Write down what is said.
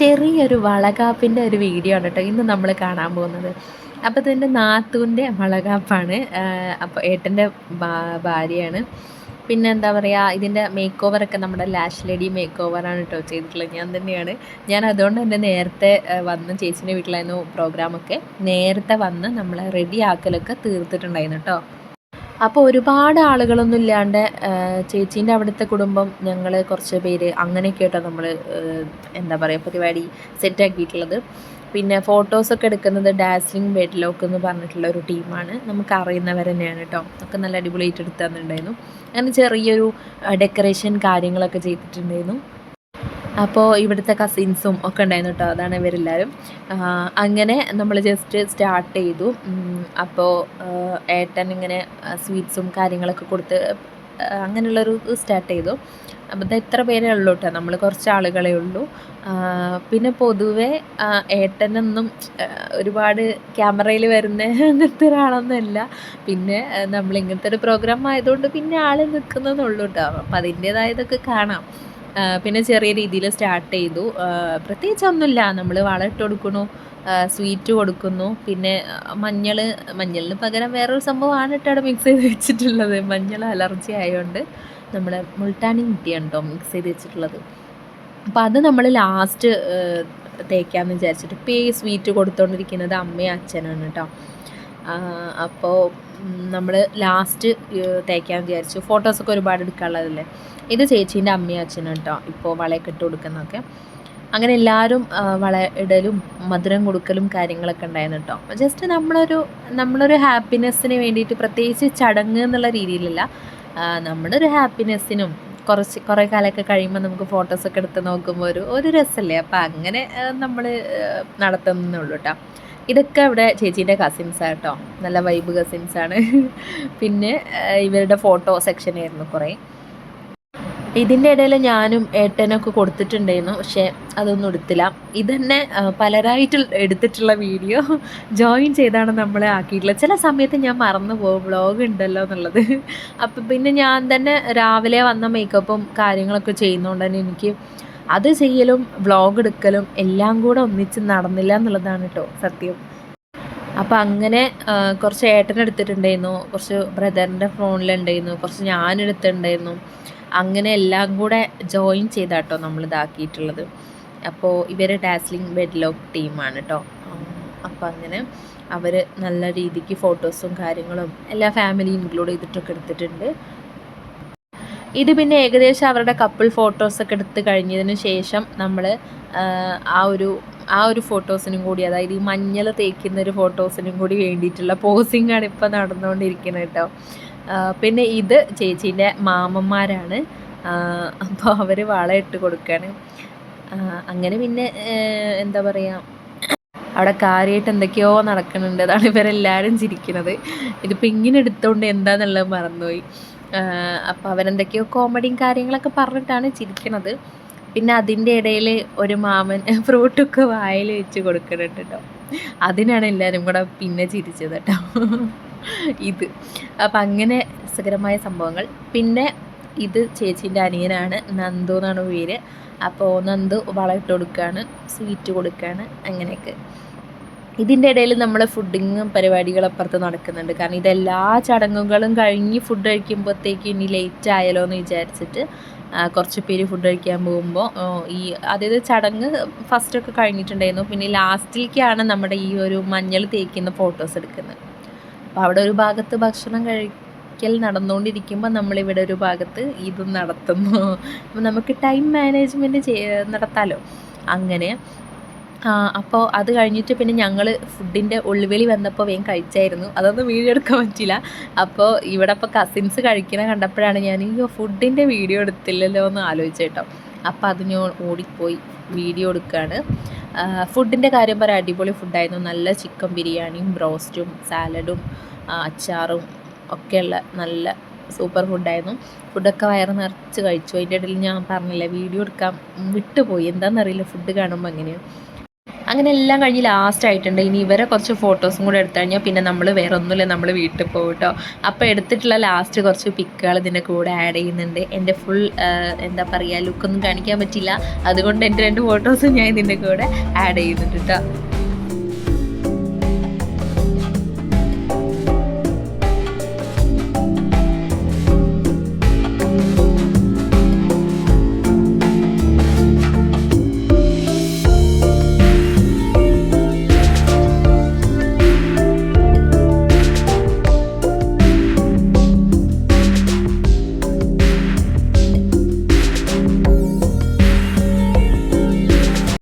ചെറിയൊരു വളകാപ്പിന്റെ ഒരു വീഡിയോ ആണ് കേട്ടോ ഇന്ന് നമ്മൾ കാണാൻ പോകുന്നത്. അപ്പോൾ ഇതിന്റെ നാത്തൂന്റെ വളകാപ്പാണ്. അപ്പോൾ ഏട്ടന്റെ ഭാര്യയാണ്. പിന്നെ എന്താ പറയുക ഇതിന്റെ മേക്ക് ഓവറൊക്കെ നമ്മുടെ ലാഷ് ലേഡി മേക്ക് ഓവറാണ് കേട്ടോ ചെയ്തിട്ടുള്ളത്. ഞാൻ തന്നെയാണ്. ഞാൻ അതുകൊണ്ട് തന്നെ നേരത്തെ വന്ന് ചേച്ചീന്റെ വീട്ടിലായിരുന്നു പ്രോഗ്രാമൊക്കെ നേരത്തെ വന്ന് നമ്മളെ റെഡി ആക്കലൊക്കെ തീർത്തിട്ടുണ്ടായിരുന്നു കേട്ടോ. അപ്പോൾ ഒരുപാട് ആളുകളൊന്നും ഇല്ലാണ്ട് ചേച്ചീന്റെ അവിടുത്തെ കുടുംബം ഞങ്ങൾ കുറച്ച് പേര് അങ്ങനെയൊക്കെ കേട്ടോ നമ്മൾ എന്താ പറയുക പരിപാടി സെറ്റാക്കിയിട്ടുള്ളത് പിന്നെ ഫോട്ടോസൊക്കെ എടുക്കുന്നത് ഡാസ്ലിംഗ് ബെഡ്ലോക്ക് എന്ന് പറഞ്ഞിട്ടുള്ള ഒരു ടീമാണ്. നമുക്ക് അറിയുന്നവർ തന്നെയാണ് കേട്ടോ ഒക്കെ നല്ല അടിപൊളിയായിട്ട് എടുത്തു തന്നിട്ടുണ്ടായിരുന്നു. അങ്ങനെ ചെറിയൊരു ഡെക്കറേഷൻ കാര്യങ്ങളൊക്കെ ചെയ്തിട്ടുണ്ടായിരുന്നു. അപ്പോൾ ഇവിടുത്തെ കസിൻസും ഒക്കെ ഉണ്ടായിരുന്നു കേട്ടോ അതാണ് ഇവരെല്ലാവരും അങ്ങനെ നമ്മൾ ജസ്റ്റ് സ്റ്റാർട്ട് ചെയ്തു. അപ്പോൾ ഏട്ടൻ ഇങ്ങനെ സ്വീറ്റ്സും കാര്യങ്ങളൊക്കെ കൊടുത്ത് അങ്ങനെയുള്ളൊരു സ്റ്റാർട്ട് ചെയ്തു. അപ്പം ഇത് എത്ര പേരേ ഉള്ളൂ കേട്ടോ നമ്മൾ കുറച്ച് ആളുകളെ ഉള്ളൂ. പിന്നെ പൊതുവേ ഏട്ടനൊന്നും ഒരുപാട് ക്യാമറയിൽ വരുന്ന അങ്ങനത്തെ ഒരാളൊന്നുമല്ല പിന്നെ നമ്മൾ ഇങ്ങനത്തെ ഒരു പ്രോഗ്രാം ആയതുകൊണ്ട് പിന്നെ ആൾ നിൽക്കുന്നതെന്നുള്ളൂ കേട്ടോ അപ്പം അതിന്റേതായതൊക്കെ കാണാം. പിന്നെ ചെറിയ രീതിയിൽ സ്റ്റാർട്ട് ചെയ്തു. പ്രത്യേകിച്ച് ഒന്നുമില്ല. നമ്മൾ വളം ഇട്ട് കൊടുക്കുന്നു സ്വീറ്റ് കൊടുക്കുന്നു. പിന്നെ മഞ്ഞൾ മഞ്ഞളിന് പകരം വേറൊരു സംഭവമാണ് ഇട്ടവിടെ മിക്സ് ചെയ്ത് വെച്ചിട്ടുള്ളത്. മഞ്ഞൾ അലർജി ആയതുകൊണ്ട് നമ്മൾ മുൾട്ടാനി മുട്ടിയാണ് കേട്ടോ മിക്സ് ചെയ്ത് വെച്ചിട്ടുള്ളത്. അപ്പോൾ അത് നമ്മൾ ലാസ്റ്റ് തേക്കാമെന്ന് വിചാരിച്ചിട്ട് ഇപ്പോൾ ഈ സ്വീറ്റ് കൊടുത്തുകൊണ്ടിരിക്കുന്നത് അമ്മയും അച്ഛനാണ് കേട്ടോ അപ്പോൾ നമ്മൾ ലാസ്റ്റ് തേക്കാൻ വിചാരിച്ചു. ഫോട്ടോസൊക്കെ ഒരുപാട് എടുക്കാനുള്ളതല്ലേ? ഇത് ചേച്ചീന്റെ അമ്മയും അച്ഛനും കേട്ടോ ഇപ്പോൾ വളയൊക്കെ ഇട്ട് കൊടുക്കുന്നതൊക്കെ. അങ്ങനെ എല്ലാവരും വള ഇടലും മധുരം കൊടുക്കലും കാര്യങ്ങളൊക്കെ ഉണ്ടായിരുന്നു കേട്ടോ ജസ്റ്റ് നമ്മളൊരു നമ്മളൊരു ഹാപ്പിനെസ്സിന് വേണ്ടിയിട്ട് പ്രത്യേകിച്ച് ചടങ്ങ് എന്നുള്ള രീതിയിലല്ല. നമ്മുടെ ഒരു ഹാപ്പിനെസ്സിനും കുറച്ച് കുറേ കാലമൊക്കെ കഴിയുമ്പോൾ നമുക്ക് ഫോട്ടോസൊക്കെ എടുത്ത് നോക്കുമ്പോൾ ഒരു ഒരു രസമല്ലേ അപ്പോൾ അങ്ങനെ നമ്മൾ നടത്തുന്നുള്ളൂ കേട്ടോ ഇതൊക്കെ ഇവിടെ ചേച്ചീന്റെ കസിൻസാണ് കേട്ടോ നല്ല വൈബ് കസിൻസാണ് പിന്നെ ഇവരുടെ ഫോട്ടോ സെക്ഷൻ ആയിരുന്നു കുറേ. ഇതിന്റെ ഇടയിൽ ഞാനും ഏട്ടനൊക്കെ കൊടുത്തിട്ടുണ്ടായിരുന്നു പക്ഷേ അതൊന്നും എടുത്തില്ല. ഇതന്നെ പലരായിട്ട് എടുത്തിട്ടുള്ള വീഡിയോ ജോയിൻ ചെയ്താണ് നമ്മളെ ആക്കിയിട്ടുള്ളത് ചില സമയത്ത് ഞാൻ മറന്നു പോകും വ്ളോഗ് ഉണ്ടല്ലോ എന്നുള്ളത്. അപ്പം പിന്നെ ഞാൻ തന്നെ രാവിലെ വന്ന മേക്കപ്പും കാര്യങ്ങളൊക്കെ ചെയ്യുന്നതുകൊണ്ട് തന്നെ എനിക്ക് അത് ചെയ്യലും വ്ളോഗ് എടുക്കലും എല്ലാം കൂടെ ഒന്നിച്ച് നടന്നില്ല എന്നുള്ളതാണ് കേട്ടോ സത്യം. അപ്പോൾ അങ്ങനെ കുറച്ച് ഏട്ടൻ എടുത്തിട്ടുണ്ടായിരുന്നു. കുറച്ച് ബ്രദറിന്റെ ഫോണിലുണ്ടായിരുന്നു. കുറച്ച് ഞാൻ എടുത്തിട്ടുണ്ടായിരുന്നു അങ്ങനെ എല്ലാം കൂടെ ജോയിൻ ചെയ്താട്ടോ നമ്മൾ ഇതാക്കിയിട്ടുള്ളത്. അപ്പോൾ ഇവർ ഡാസ്ലിംഗ് ബെഡ്ലോക്ക് ടീമാണ് കേട്ടോ അപ്പോൾ അങ്ങനെ അവർ നല്ല രീതിക്ക് ഫോട്ടോസും കാര്യങ്ങളും എല്ലാ ഫാമിലി ഇൻക്ലൂഡ് ചെയ്തിട്ടൊക്കെ എടുത്തിട്ടുണ്ട്. ഇത് പിന്നെ ഏകദേശം അവരുടെ കപ്പിൾ ഫോട്ടോസൊക്കെ എടുത്ത് കഴിഞ്ഞതിന് ശേഷം നമ്മൾ ആ ഒരു ആ ഒരു ഫോട്ടോസിനും കൂടി അതായത് ഈ മഞ്ഞൾ തേക്കുന്ന ഒരു ഫോട്ടോസിനും കൂടി വേണ്ടിയിട്ടുള്ള പോസിംഗ് ആണ് ഇപ്പോൾ നടന്നുകൊണ്ടിരിക്കുന്നത് കേട്ടോ. പിന്നെ ഇത് ചേച്ചീന്റെ മാമന്മാരാണ്. അപ്പോൾ അവർ വളയിട്ട് കൊടുക്കുകയാണ് അങ്ങനെ പിന്നെ എന്താ പറയുക അവിടെ കാര്യമായിട്ട് എന്തൊക്കെയോ നടക്കുന്നുണ്ട്. അതാണ് ഇവരെല്ലാവരും ചിരിക്കുന്നത് ഇതിപ്പോൾ ഇങ്ങനെ എടുത്തുകൊണ്ട് എന്താണെന്നുള്ളത് മറന്നുപോയി. അപ്പോൾ അവരെന്തൊക്കെയോ കോമഡിയും കാര്യങ്ങളൊക്കെ പറഞ്ഞിട്ടാണ് ചിരിക്കണത്. പിന്നെ അതിന്റെ ഇടയിൽ ഒരു മാമൻ ഫ്രൂട്ടൊക്കെ വായിൽ വെച്ച് കൊടുക്കുന്നുണ്ട് കേട്ടോ അതിനാണ് എല്ലാവരും കൂടെ പിന്നെ ചിരിച്ചത് കേട്ടോ ഇത്. അപ്പം അങ്ങനെ രസകരമായ സംഭവങ്ങൾ. പിന്നെ ഇത് ചേച്ചീന്റെ അനിയനാണ് നന്ദു എന്നാണ് പേര്. അപ്പോൾ നന്ദു വളമിട്ട് കൊടുക്കുകയാണ് സ്വീറ്റ് കൊടുക്കുകയാണ് അങ്ങനെയൊക്കെ. ഇതിന്റെ ഇടയിൽ നമ്മൾ ഫുഡിങ്ങും പരിപാടികളും അപ്പുറത്ത് നടക്കുന്നുണ്ട്. കാരണം ഇതെല്ലാ ചടങ്ങുകളും കഴിഞ്ഞ് ഫുഡ് കഴിക്കുമ്പോഴത്തേക്ക് ഇനി ലേറ്റ് ആയാലോ എന്ന് വിചാരിച്ചിട്ട് കുറച്ച് പേര് ഫുഡ് കഴിക്കാൻ പോകുമ്പോൾ ഈ അതായത് ചടങ്ങ് ഫസ്റ്റൊക്കെ കഴിഞ്ഞിട്ടുണ്ടായിരുന്നു. പിന്നെ ലാസ്റ്റിലേക്കാണ് നമ്മുടെ ഈ ഒരു മഞ്ഞൾ തേക്കുന്ന ഫോട്ടോസ് എടുക്കുന്നത്. അപ്പോൾ അവിടെ ഒരു ഭാഗത്ത് ഭക്ഷണം കഴിക്കൽ നടന്നുകൊണ്ടിരിക്കുമ്പോൾ നമ്മളിവിടെ ഒരു ഭാഗത്ത് ഇതും നടത്തുന്നു. അപ്പോൾ നമുക്ക് ടൈം മാനേജ്മെന്റ് നടത്താമല്ലോ അങ്ങനെ. അപ്പോൾ അത് കഴിഞ്ഞിട്ട് പിന്നെ ഞങ്ങൾ ഫുഡിന്റെ ഉള്ളുവെളി വന്നപ്പോൾ വേഗം കഴിച്ചായിരുന്നു. അതൊന്നും വീഡിയോ എടുക്കാൻ പറ്റില്ല അപ്പോൾ ഇവിടെ ഇപ്പോൾ കസിൻസ് കഴിക്കണ കണ്ടപ്പോഴാണ് ഞാൻ ഈ ഫുഡിന്റെ വീഡിയോ എടുത്തില്ലല്ലോ എന്ന് ആലോചിച്ചു കേട്ടോ. അപ്പോൾ അത് ഞാൻ ഓടിപ്പോയി വീഡിയോ എടുക്കുകയാണ് ഫുഡിന്റെ കാര്യം പറയാം. അടിപൊളി ഫുഡായിരുന്നു. നല്ല ചിക്കൻ ബിരിയാണിയും ബ്രോസ്റ്റും സാലഡും അച്ചാറും ഒക്കെയുള്ള നല്ല സൂപ്പർ ഫുഡായിരുന്നു. ഫുഡൊക്കെ വയറ് നിറച്ച് കഴിച്ചു. അതിന്റെ ഇടയിൽ ഞാൻ പറഞ്ഞില്ല വീഡിയോ എടുക്കാൻ വിട്ടുപോയി. എന്താണെന്നറിയില്ല ഫുഡ് കാണുമ്പോൾ എങ്ങനെയാണ് അങ്ങനെ എല്ലാം കഴിഞ്ഞ് ലാസ്റ്റ് ആയിട്ടുണ്ട്. ഇനി ഇവരെ കുറച്ച് ഫോട്ടോസും കൂടെ എടുത്തു കഴിഞ്ഞാൽ പിന്നെ നമ്മൾ വേറെ ഒന്നുമില്ല നമ്മൾ വീട്ടിൽ പോകും കേട്ടോ അപ്പോൾ എടുത്തിട്ടുള്ള ലാസ്റ്റ് കുറച്ച് പിക്കുകൾ ഇതിന്റെ കൂടെ ആഡ് ചെയ്യുന്നുണ്ട്. എന്റെ ഫുൾ എന്താ പറയുക ലുക്കൊന്നും കാണിക്കാൻ പറ്റില്ല. അതുകൊണ്ട് എന്റെ രണ്ട് ഫോട്ടോസും ഞാൻ ഇതിന്റെ കൂടെ ആഡ് ചെയ്യുന്നുണ്ട് കേട്ടോ